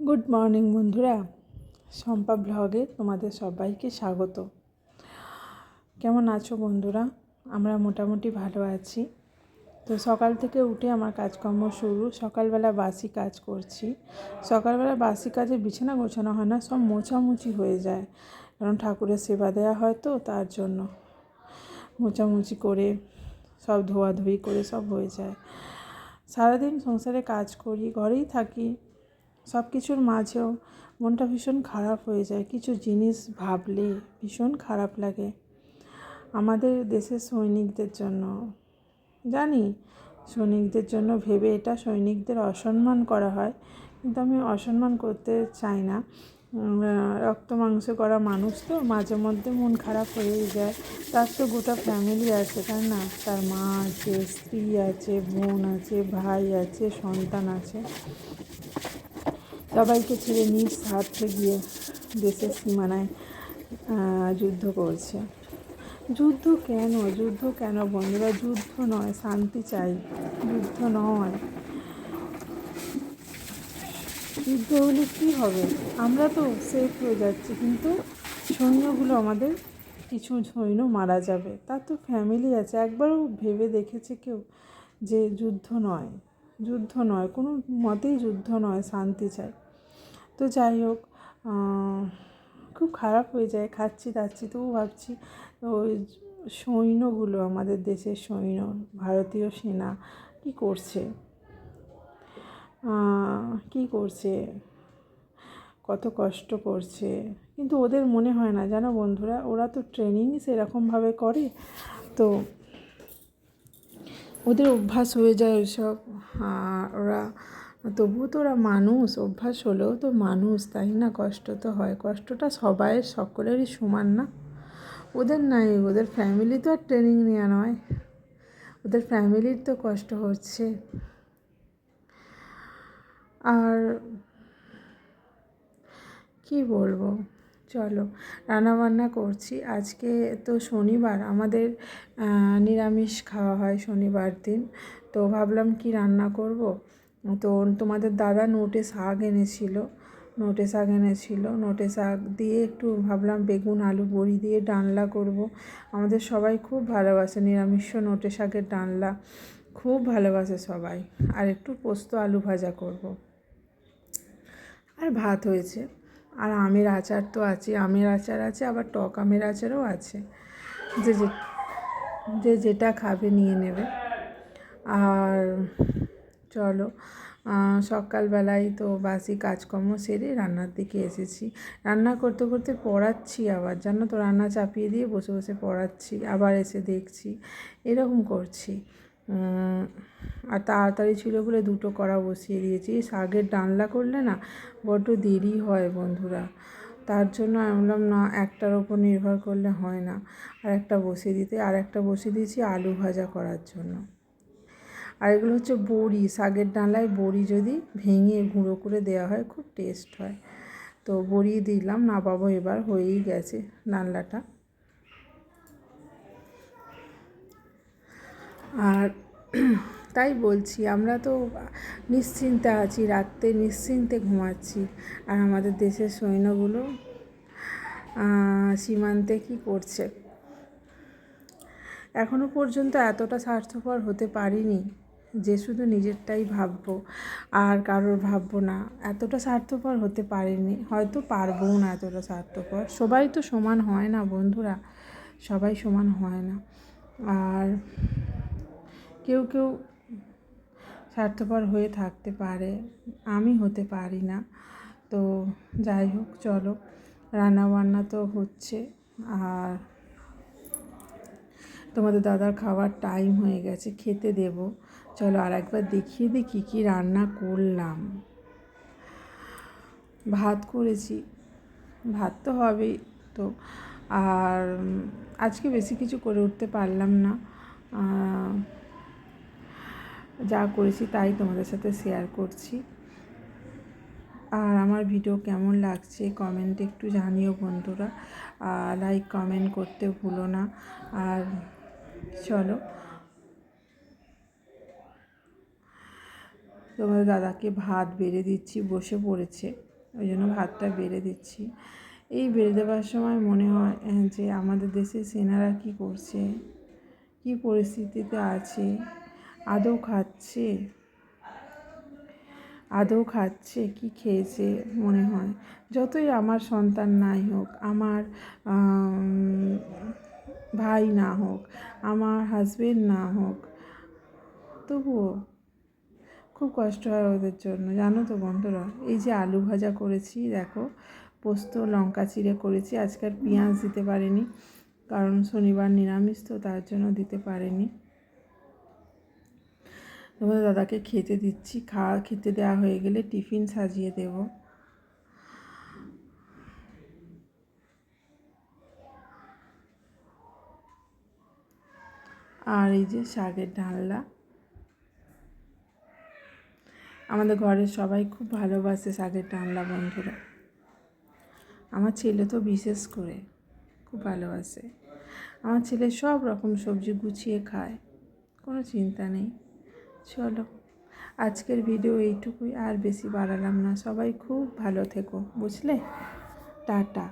Good morning বন্ধুরা, শম্পা ব্লগে তোমাদের সবাইকে স্বাগত। কেমন আছো বন্ধুরা? আমরা মোটামুটি ভালো আছি। তো সকাল থেকে উঠে আমার কাজকর্ম শুরু, সকালবেলা বাসি কাজ করছি। সকালবেলা বাসি কাজে বিছানা গোছানো হয় না, সব মোছামুছি হয়ে যায়। কারণ ঠাকুরের সেবা দেওয়া হয় তো, তার জন্য মোছামুছি করে, সব ধোয়াধুয়ি করে সব হয়ে যায়। সারাদিন সংসারে কাজ করি, ঘরেই থাকি। সব কিছুর মাঝেও মনটা ভীষণ খারাপ হয়ে যায়। কিছু জিনিস ভাবলে ভীষণ খারাপ লাগে আমাদের দেশের সৈনিকদের জন্য। জানি, সৈনিকদের জন্য ভেবে এটা সৈনিকদের অসম্মান করা হয়, কিন্তু আমি অসম্মান করতে চাই না। রক্ত মাংস করা মানুষ তো মাঝে মধ্যে মন খারাপ হয়েই যায়। তার তো গোটা ফ্যামিলি আছে, তাই না? তার মা আছে, স্ত্রী আছে, বোন আছে, ভাই আছে, সন্তান আছে। সবাইকে ছেড়ে নিজ স্বার্থে গিয়ে দেশের সীমানায় যুদ্ধ করছে। যুদ্ধ কেন? যুদ্ধ কেন বন্ধুরা? যুদ্ধ নয়, শান্তি চাই। যুদ্ধ নয়। যুদ্ধ হলে কী হবে? আমরা তো সেফ হয়ে যাচ্ছি, কিন্তু সৈন্যগুলো আমাদের কিছু সৈন্য মারা যাবে। তার তো ফ্যামিলি আছে। একবারও ভেবে দেখেছে কেউ যে যুদ্ধ নয়। যুদ্ধ নয়, কোনো মতেই যুদ্ধ নয়, শান্তি চাই। তো যাই হোক খুব খারাপ হয়ে যায়, খাচ্ছি দাচ্ছি তবু ভাবছি ওই সৈন্যগুলো, আমাদের দেশের সৈন্য, ভারতীয় সেনা, কি করছে? কি করছে? কত কষ্ট করছে? কিন্তু ওদের মনে হয় না, জানো বন্ধুরা, ওরা তো ট্রেনিংই সেরকমভাবে করে। তো ওদের অভ্যাস হয়ে যায় ওইসব। ওরা তবুও তো ওরা মানুষ, অভ্যাস হলেও তো মানুষ, তাই না? কষ্ট তো হয়। কষ্টটা সবাই, সকলেরই সমান না? ওদের নাই, ওদের ফ্যামিলি তো আর ট্রেনিং নেওয়া নয়। ওদের ফ্যামিলির তো কষ্ট হচ্ছে। আর কি বলব? চলো, রান্নাবান্না করছি। আজকে তো শনিবার, আমাদের নিরামিষ খাওয়া হয় শনিবার দিন। তো ভাবলাম কি রান্না করব? তো তোমাদের দাদা নোটে শাক এনেছিল, নোটে শাক এনেছিল। নোটে শাক দিয়ে একটু ভাবলাম বেগুন, আলু, বড়ি দিয়ে ডালনা করব। আমাদের সবাই খুব ভালোবাসে নিরামিষ নোটে শাকের ডালনা খুব ভালোবাসে সবাই। আর একটু পোস্ত আলু ভাজা করব। আর ভাত হয়েছে। আর আমের আচার তো আছে, আমের আচার আছে, আবার টক আমের আচারও আছে। যে যে যেটা খাবে নিয়ে নেবে। আর চলো সকালবেলায় তো বাসি কাজকর্ম সেরে রান্নার দিকে এসেছি। রান্না করতে করতে পড়াচ্ছি আবার, জানো তো রান্না চাপিয়ে দিয়ে বসে বসে পড়াচ্ছি, আবার এসে দেখছি, এরকম করছি। আর তাড়াতাড়ি ছিল বলে দুটো কড়া বসিয়ে দিয়েছি। শাকের ডালনা করলে না বড্ড দেরি হয় বন্ধুরা। তার জন্য আমি বললাম, না, একটার ওপর নির্ভর করলে হয় না। আর একটা বসিয়ে দিতে, আর একটা বসিয়ে দিয়েছি আলু ভাজা করার জন্য। আর এগুলো হচ্ছে বড়ি। শাকের ডালায় বড়ি যদি ভেঙে গুঁড়ো করে দেওয়া হয়, খুব টেস্ট হয়। তো বড়ি দিলাম না পাবো এবার, হয়েই গেছে ডালনাটা। আর তাই বলছি, আমরা তো নিশ্চিন্তে আছি, রাত্রে নিশ্চিন্তে ঘুমাচ্ছি। আর আমাদের দেশের সৈন্যগুলো সীমান্তে কি করছে? এখনও পর্যন্ত এতটা স্বার্থপর হতে পারিনি যে শুধু নিজেরটাই ভাববো। আর কারোর ভাববো না, এতটা স্বার্থপর হতে পারিনি, হয়তো পারব না এতটা স্বার্থপর। সবাই তো সমান হয় না বন্ধুরা, সবাই সমান হয় না। আর কেউ কেউ স্বার্থপর হয়ে থাকতে পারে, আমি হতে পারি না। তো যাই হোক, চলো, রান্নাবান্না তো হচ্ছে, আর তোমাদের দাদার খাওয়ার টাইম হয়ে গেছে, খেতে দেব। চলো আর একবার দেখিয়ে দিই কী কী রান্না করলাম। ভাত করেছি, ভাত তো হবেই তো, আর আজকে বেশি কিছু করে উঠতে পারলাম না। যা করেছি তাই তোমাদের সাথে শেয়ার করছি। আর আমার ভিডিও কেমন লাগছে কমেন্টে একটু জানিও বন্ধুরা। লাইক কমেন্ট করতে ভুলো না। আর চলো। তোমাদের দাদাকে ভাত বেড়ে দিচ্ছি, বসে পড়েছে। ওই জন্য ভাতটা বেড়ে দিচ্ছি। এই বেড়ে দেওয়ার সময় মনে হয় যে আমাদের দেশের সেনারা কি করছে? কি পরিস্থিতিতে আছে? আদৌ খাচ্ছে? আদৌ খাচ্ছে? কি খেয়েছে মনে হয়? যতই আমার সন্তান নাই হোক, আমার ভাই না হোক, আমার হাজবেন্ড না হোক, তবুও খুব কষ্ট হয় ওদের জন্য। জানো তো বন্ধুরা, এই যে আলু ভাজা করেছি, দেখো, পোস্ত, লঙ্কা চিড়ে করেছি আজকাল পেঁয়াজ দিতে পারিনি, কারণ শনিবার নিরামিষ তো তার জন্য দিতে পারিনি। তোমাদের দাদাকে খেতে দিচ্ছি। খাওয়া খেতে দেওয়া হয়ে গেলে টিফিন সাজিয়ে দেব। আর এই যে শাকের ডালনা। আমাদের ঘরের সবাই খুব ভালোবাসে শাকের ডালনা, বন্ধুরা। আমার ছেলে তো বিশেষ করে খুব ভালোবাসে। আমার ছেলে সব রকম সবজি গুছিয়ে খায়, কোনো চিন্তা নেই। চলো। আজকের ভিডিও এইটুকুই আর বেশি বাড়ালাম না। সবাই খুব ভালো থেকো বুঝলে? টাটা।